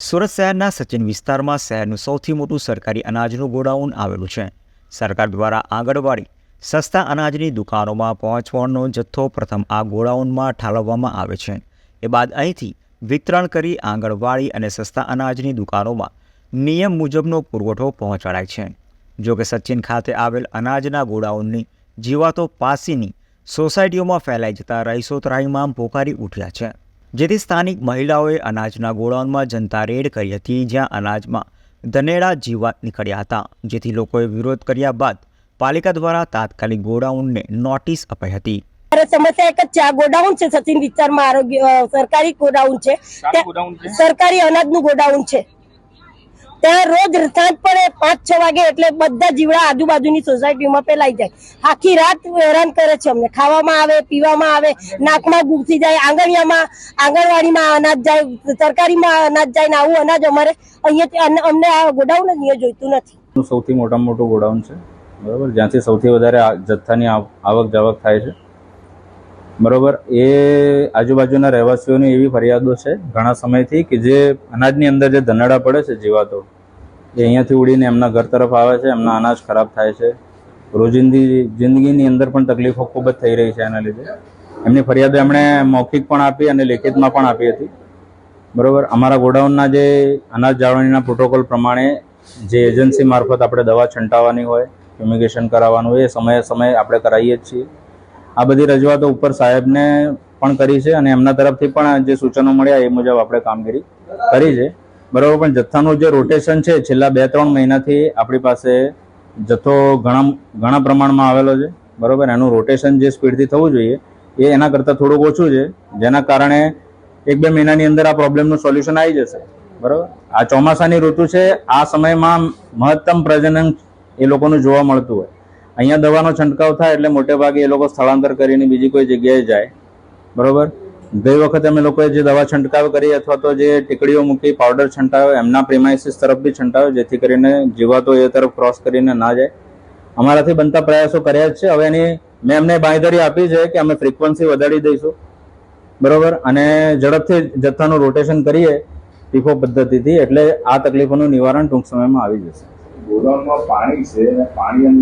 સુરત શહેરના સચિન વિસ્તારમાં શહેરનું સૌથી મોટું સરકારી અનાજનું ગોડાઉન આવેલું છે. સરકાર દ્વારા આંગણવાડી સસ્તા અનાજની દુકાનોમાં પહોંચવાનો જથ્થો પ્રથમ આ ગોડાઉનમાં ઠાલવવામાં આવે છે. એ બાદ અહીંથી વિતરણ કરી આંગણવાડી અને સસ્તા અનાજની દુકાનોમાં નિયમ મુજબનો પુરવઠો પહોંચાડાય છે. જોકે સચિન ખાતે આવેલ અનાજના ગોડાઉનની જીવાતો પાસીની સોસાયટીઓમાં ફેલાઈ જતા રહીશો ત્રાહીમામ પોકારી ઉઠ્યા છે. જેથી સ્થાનિક મહિલાઓએ અનાજના ગોડાઉનમાં જનતા રેડ કરી હતી જ્યાં અનાજમાં ધનેડા જીવાત નીકળ્યા હતા. જેથી લોકોએ વિરોધ કર્યા બાદ પાલિકા દ્વારા તાત્કાલિક ગોડાઉનને નોટિસ અપાઈ હતી. સમસ્યા એક જ છે આ ગોડાઉન છે સચિન વિસ્તારમાં આરોગ્ય સરકારી ગોડાઉન છે. શાનું ગોડાઉન છે? સરકારી અનાજનું ગોડાઉન છે. ત્યાં રોજ સાંજ પડે પાંચ છ વાગે એટલે બધા જીવડા આજુબાજુની સોસાયટીમાં ફેલાઈ જાય. આખી રાત હેરાન કરે છે અમને. ખાવામાં આવે, પીવામાં આવે, નાકમાં ઘૂસી જાય આંગણિયામાં આંગણવાડીમાં અનાજ જાય, સરકારીમાં અનાજ જાય આવું અનાજ અમારે અહીંયાથી અમને આ ગોડાઉન જ અહીંયા જોઈતું નથી. સૌથી મોટા મોટું ગોડાઉન છે. બરાબર? જ્યાંથી સૌથી વધારે જથ્થાની આવ- આવક જાવક થાય છે. બરાબર? એ આજુબાજુના રહેવાસીઓની એવી ફરિયાદો છે ઘણા સમયથી કે જે અનાજની અંદર જે ધનાડા પડે છે જીવાતો એ અહીંયાથી ઉડીને એમના ઘર તરફ આવે છે, એમના અનાજ ખરાબ થાય છે. રોજિંદી જિંદગીની અંદર પણ તકલીફો ખૂબ જ થઈ રહી છે એના લીધે. એમની ફરિયાદો એમણે મૌખિક પણ આપી અને લેખિતમાં પણ આપી હતી. બરોબર? અમારા ગોડાઉનના જે અનાજ જાળવણીના પ્રોટોકોલ પ્રમાણે જે એજન્સી મારફત આપણે દવા છંટાવવાની હોય, ફ્યુમિગેશન કરાવવાનું હોય, એ સમયે સમયે આપણે કરાવીએ જ છીએ. આ બધી રજૂઆતો ઉપર સાહેબને પણ કરી છે અને એમના તરફથી પણ જે સૂચનો મળ્યા એ મુજબ આપણે કામગીરી કરી છે. બરાબર, પણ જથ્થાનું જે રોટેશન છે, છેલ્લા બે ત્રણ મહિનાથી આપણી પાસે જથ્થો ઘણા ઘણા પ્રમાણમાં આવેલો છે, બરાબર? એનું રોટેશન જે સ્પીડથી થવું જોઈએ, એ એના કરતાં થોડુંક ઓછું છે, જેના કારણે એક બે મહિનાની અંદર આ પ્રોબ્લેમનું સોલ્યુશન આવી જશે, બરાબર? આ ચોમાસાની ઋતુ છે, આ સમયમાં મહત્તમ પ્રજનન એ લોકોનું જોવા મળતું હોય. અહીંયા દવાનો છંટકાવ થાય એટલે મોટે ભાગે એ લોકો સ્થળાંતર કરીને બીજી કોઈ જગ્યાએ જાય, બરોબર? ગઈ વખત અમે લોકોએ જે દવા છંટકાવ કરી અથવા તો જે ટીકડીઓ મૂકી પાવડર છંટાવ્યો એમના પ્રિમાઇસિસ તરફ બી છંટાવ્યો જેથી કરીને જીવાતો એ તરફ ક્રોસ કરીને ના જાય. અમારાથી બનતા પ્રયાસો કર્યા જ છે. હવે એની મેં એમને બાંયધરી આપી છે કે અમે ફ્રીક્વન્સી વધારી દઈશું. બરોબર? અને ઝડપથી જથ્થાનું રોટેશન કરીએ ટીફો પદ્ધતિથી, એટલે આ તકલીફોનું નિવારણ ટૂંક સમયમાં આવી જશે. પાણી છે પાણી